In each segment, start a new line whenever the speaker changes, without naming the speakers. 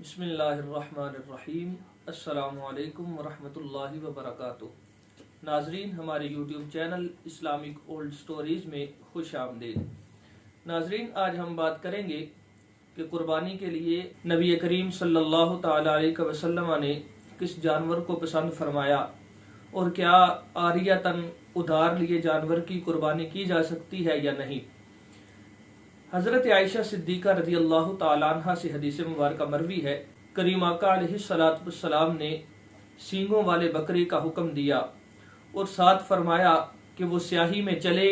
بسم اللہ الرحمن الرحیم۔ السلام علیکم ورحمۃ اللہ وبرکاتہ۔ ناظرین، ہمارے YouTube channel Islamic old stories میں خوش آمدید۔ ناظرین، آج ہم بات کریں گے کہ قربانی کے لیے نبی کریم صلی اللہ تعالی علیہ وسلم نے کس جانور کو پسند فرمایا اور کیا آریتاً ادھار لیے جانور کی قربانی کی جا سکتی ہے یا نہیں۔ حضرت عائشہ صدیقہ رضی اللہ تعالیٰ عنہ سے حدیث مبارکہ مروی ہے۔ کریم آقا علیہ السلاۃ والسلام نے سینگوں والے بکرے کا حکم دیا اور ساتھ فرمایا کہ وہ سیاہی میں چلے،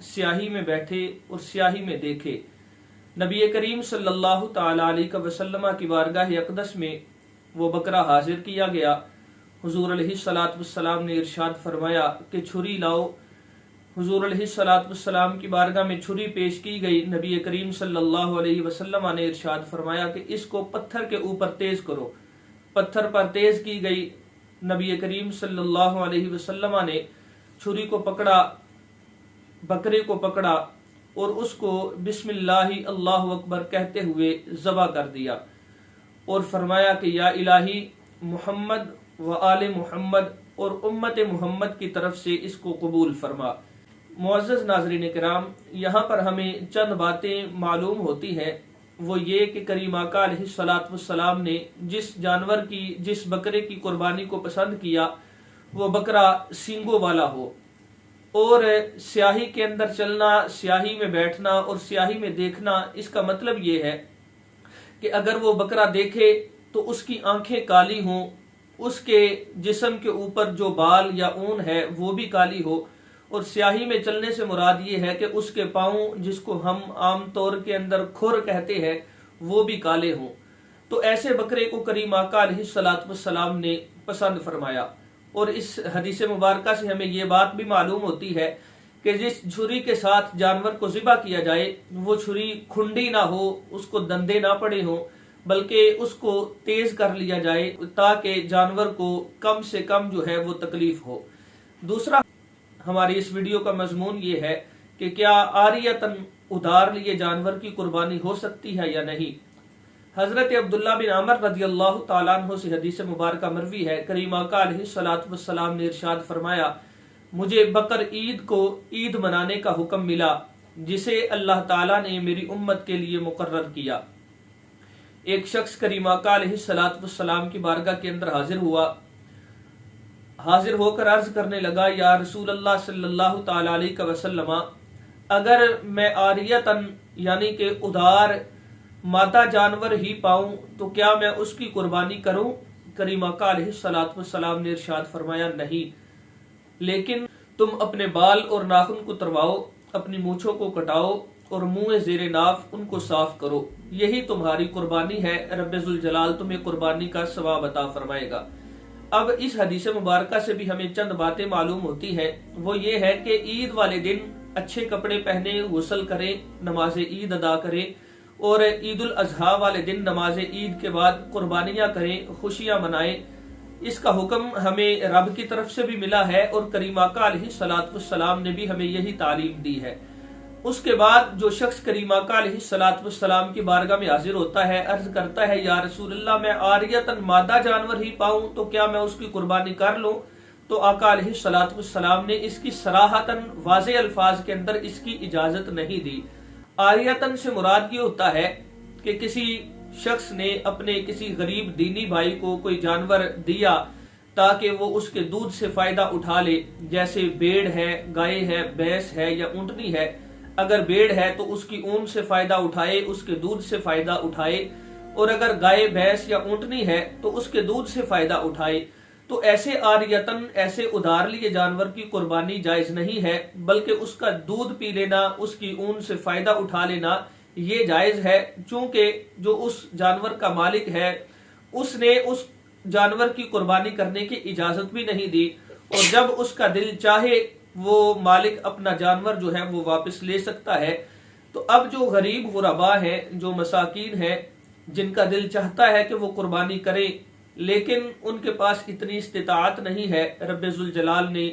سیاہی میں بیٹھے اور سیاہی میں دیکھے۔ نبی کریم صلی اللہ تعالی علیہ وسلم کی بارگاہ اقدس میں وہ بکرا حاضر کیا گیا۔ حضور علیہ السلاۃ والسلام نے ارشاد فرمایا کہ چھری لاؤ حضور علیہ السلاۃ والسلام کی بارگاہ میں چھری پیش کی گئی۔ نبی کریم صلی اللہ علیہ وسلم نے ارشاد فرمایا کہ اس کو پتھر کے اوپر تیز کرو۔ پتھر پر تیز کی گئی۔ نبی کریم صلی اللہ علیہ وسلم نے چھری کو پکڑا، بکرے کو پکڑا اور اس کو بسم اللہ اللہ اکبر کہتے ہوئے ذبح کر دیا اور فرمایا کہ یا الہی محمد و آل محمد اور امت محمد کی طرف سے اس کو قبول فرما۔ معزز ناظرین کرام، یہاں پر ہمیں چند باتیں معلوم ہوتی ہیں۔ وہ یہ کہ کریم آقا علیہ السلاۃ والسلام نے جس جانور کی، جس بکرے کی قربانی کو پسند کیا، وہ بکرا سینگوں والا ہو۔ اور سیاہی کے اندر چلنا، سیاہی میں بیٹھنا اور سیاہی میں دیکھنا، اس کا مطلب یہ ہے کہ اگر وہ بکرا دیکھے تو اس کی آنکھیں کالی ہوں، اس کے جسم کے اوپر جو بال یا اون ہے وہ بھی کالی ہو اور سیاہی میں چلنے سے مراد یہ ہے کہ اس کے پاؤں جس کو ہم عام طور کے اندر کھر کہتے ہیں، وہ بھی کالے ہوں۔ تو ایسے بکرے کو کریم آقا علیہ السلاۃ والسلام نے پسند فرمایا۔ اور اس حدیث مبارکہ سے ہمیں یہ بات بھی معلوم ہوتی ہے کہ جس چھری کے ساتھ جانور کو ذبح کیا جائے، وہ چھری کھنڈی نہ ہو، اس کو دندے نہ پڑے ہوں، بلکہ اس کو تیز کر لیا جائے تاکہ جانور کو کم سے کم جو ہے وہ تکلیف ہو۔ دوسرا ہماری اس ویڈیو کا مضمون یہ ہے کہ کیا آریتن ادھار لیے جانور کی قربانی ہو سکتی ہے یا نہیں؟ حضرت عبداللہ بن عمر رضی اللہ تعالیٰ عنہ سے حدیث مبارکہ مروی ہے۔ کریم آقا علیہ السلاۃ والسلام نے ارشاد فرمایا، مجھے بکر عید کو عید منانے کا حکم ملا، جسے اللہ تعالیٰ نے میری امت کے لیے مقرر کیا۔ ایک شخص کریم آقا علیہ السلاۃ والسلام کی بارگاہ کے اندر حاضر ہوا۔ حاضر ہو کر عرض کرنے لگا، یا رسول اللہ صلی اللہ تعالی علیہ وسلم، اگر میں آریتن یعنی کہ ادھار مادہ جانور ہی پاؤں، تو کیا میں اس کی قربانی کروں؟ کریم آقا علیہ السلاۃ والسلام نے ارشاد فرمایا، نہیں۔ لیکن تم اپنے بال اور ناخن کو ترواؤ، اپنی مونچھوں کو کٹاؤ اور منہ زیر ناف ان کو صاف کرو۔ یہی تمہاری قربانی ہے۔ رب الجلال تمہیں قربانی کا ثواب عطا فرمائے گا۔ اب اس حدیث مبارکہ سے بھی ہمیں چند باتیں معلوم ہوتی ہے وہ یہ ہے کہ عید والے دن اچھے کپڑے پہنے، غسل کریں نماز عید ادا کریں اور عید الاضحیٰ والے دن نماز عید کے بعد قربانیاں کریں، خوشیاں منائیں۔ اس کا حکم ہمیں رب کی طرف سے بھی ملا ہے اور کریم آقا علیہ سلاۃ والسلام نے بھی ہمیں یہی تعلیم دی ہے۔ اس کے بعد جو شخص کریم آقا علیہ سلاۃ والسلام کی بارگاہ میں حاضر ہوتا ہے، عرض کرتا ہے، یا رسول اللہ، میں آریتن مادہ جانور ہی پاؤں، تو کیا میں اس کی قربانی کر لوں؟ تو آقا علیہ سلاۃ والسلام نے اس کی سراہتن واضح الفاظ کے اندر اس کی اجازت نہیں دی۔ آریتن سے مراد یہ ہوتا ہے کہ کسی شخص نے اپنے کسی غریب دینی بھائی کو کوئی جانور دیا تاکہ وہ اس کے دودھ سے فائدہ اٹھا لے، جیسے بیڑ ہے، گائے ہے، بھینس ہے یا اونٹنی ہے۔ اگر بیڑ ہے تو اس کی اون سے فائدہ اٹھائے، اس کے دودھ سے فائدہ اٹھائے۔ اور اگر گائے، بھینس یا اونٹنی ہے تو اس کے دودھ سے فائدہ اٹھائے۔ تو ایسے آریتن، ایسے ادھار لیے جانور کی قربانی جائز نہیں ہے، بلکہ اس کا دودھ پی لینا، اس کی اون سے فائدہ اٹھا لینا یہ جائز ہے۔ چونکہ جو اس جانور کا مالک ہے، اس نے اس جانور کی قربانی کرنے کی اجازت بھی نہیں دی۔ اور جب اس کا دل چاہے وہ مالک اپنا جانور جو ہے وہ واپس لے سکتا ہے۔ تو اب جو غریب غربا ہے جو مساکین ہے جن کا دل چاہتا ہے کہ وہ قربانی کرے لیکن ان کے پاس اتنی استطاعت نہیں ہے، رب الجلال نے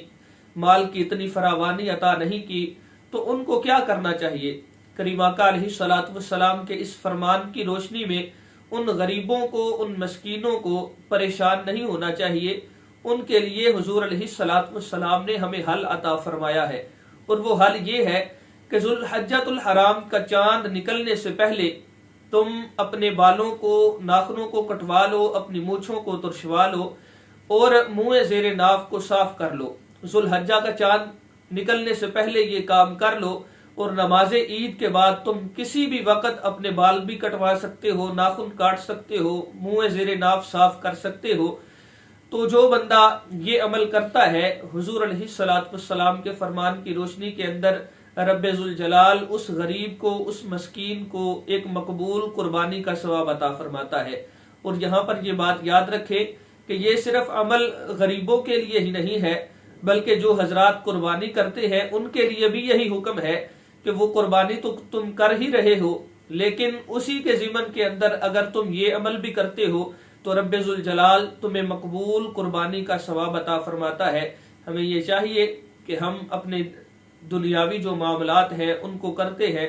مال کی اتنی فراوانی عطا نہیں کی، تو ان کو کیا کرنا چاہیے؟ کریم علیہ سلاۃ والسلام کے اس فرمان کی روشنی میں ان غریبوں کو، ان مسکینوں کو پریشان نہیں ہونا چاہیے۔ ان کے لیے حضور علیہ السلاۃ والسلام نے ہمیں حل عطا فرمایا ہے۔ اور وہ حل یہ ہے کہ ذوالحجت الحرام کا چاند نکلنے سے پہلے تم اپنے بالوں کو، ناخنوں کو کٹوا لو، اپنی مونچھوں کو ترشوا لو اور منہ زیر ناف کو صاف کر لو۔ ذوالحجہ کا چاند نکلنے سے پہلے یہ کام کر لو اور نماز عید کے بعد تم کسی بھی وقت اپنے بال بھی کٹوا سکتے ہو، ناخن کاٹ سکتے ہو، منہ زیر ناف صاف کر سکتے ہو۔ تو جو بندہ یہ عمل کرتا ہے، حضور علیہ السلاۃ والسلام کے فرمان کی روشنی کے اندر رب ذوالجلال اس غریب کو، اس مسکین کو ایک مقبول قربانی کا ثواب عطا فرماتا ہے۔ اور یہاں پر یہ بات یاد رکھے کہ یہ صرف عمل غریبوں کے لیے ہی نہیں ہے، بلکہ جو حضرات قربانی کرتے ہیں، ان کے لیے بھی یہی حکم ہے کہ وہ قربانی تو تم کر ہی رہے ہو، لیکن اسی کے ضمن کے اندر اگر تم یہ عمل بھی کرتے ہو تو رب ذوالجلال تمہیں مقبول قربانی کا ثواب عطا فرماتا ہے۔ ہمیں یہ چاہیے کہ ہم اپنے دنیاوی جو معاملات ہیں ان کو کرتے ہیں۔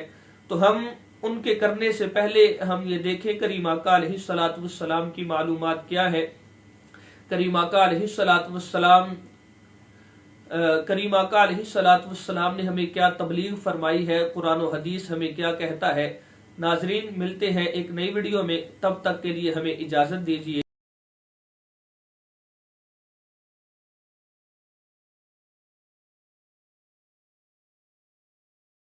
تو ہم ان کے کرنے سے پہلے ہم یہ دیکھیں کریم آقا علیہ السلاۃ والسلام کی معلومات کیا ہے۔ کریم آقا علیہ السلاۃ والسلام کریم آقا علیہ السلاۃ والسلام نے ہمیں کیا تبلیغ فرمائی ہے؟ قرآن و حدیث ہمیں کیا کہتا ہے؟ ناظرین ملتے ہیں ایک نئی ویڈیو میں۔ تب تک کے لیے ہمیں اجازت دیجیے